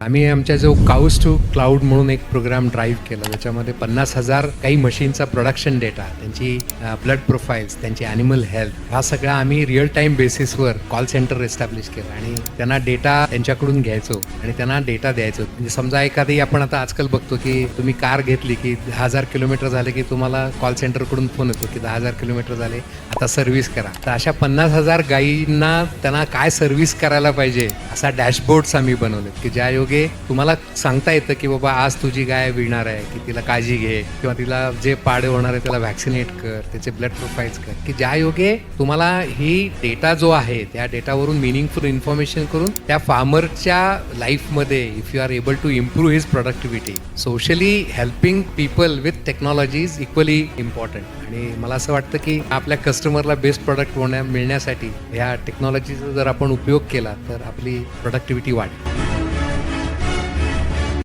आम्ही आमच्या जो काउस टू क्लाउड म्हणून एक प्रोग्राम ड्राईव्ह केला त्याच्यामध्ये पन्नास हजार काही मशीनचा प्रोडक्शन डेटा त्यांची ब्लड प्रोफाईल्स त्यांची ॲनिमल हेल्थ हा सगळा आम्ही रिअल टाईम बेसिसवर कॉल सेंटर एस्टॅब्लिश केलं आणि त्यांना डेटा त्यांच्याकडून घ्यायचो आणि त्यांना डेटा द्यायचो. म्हणजे समजा एखादी आपण आता आजकाल बघतो की तुम्ही कार घेतली की दहा हजार किलोमीटर झाले की तुम्हाला कॉल सेंटरकडून फोन येतो की दहा हजार किलोमीटर झाले. आता सर्व्हिस करा. तर अशा पन्नास हजार गायींना त्यांना काय सर्व्हिस करायला पाहिजे असा डॅशबोर्ड्स आम्ही बनवलेत की ज्या योगे तुम्हाला सांगता येतं की बाबा आज तुझी गाय विणार आहे की तिला काळजी घे किंवा तिला जे पाडे होणार आहे त्याला व्हॅक्सिनेट कर त्याचे ब्लड प्रोफाईल्स कर. की ज्या योगे तुम्हाला ही डेटा जो आहे त्या डेटावरून मिनिंगफुल इन्फॉर्मेशन करून त्या फार्मरच्या लाईफमध्ये if you are able to improve his productivity socially helping people with technology is equally important आणि मला असं वाटतं की आपल्या कस्टमर कस्टमरला बेस्ट प्रोडक्ट होण्या मिळण्यासाठी ह्या टेक्नॉलॉजीचा जर आपण उपयोग केला तर आपली प्रोडक्टिव्हिटी वाढेल.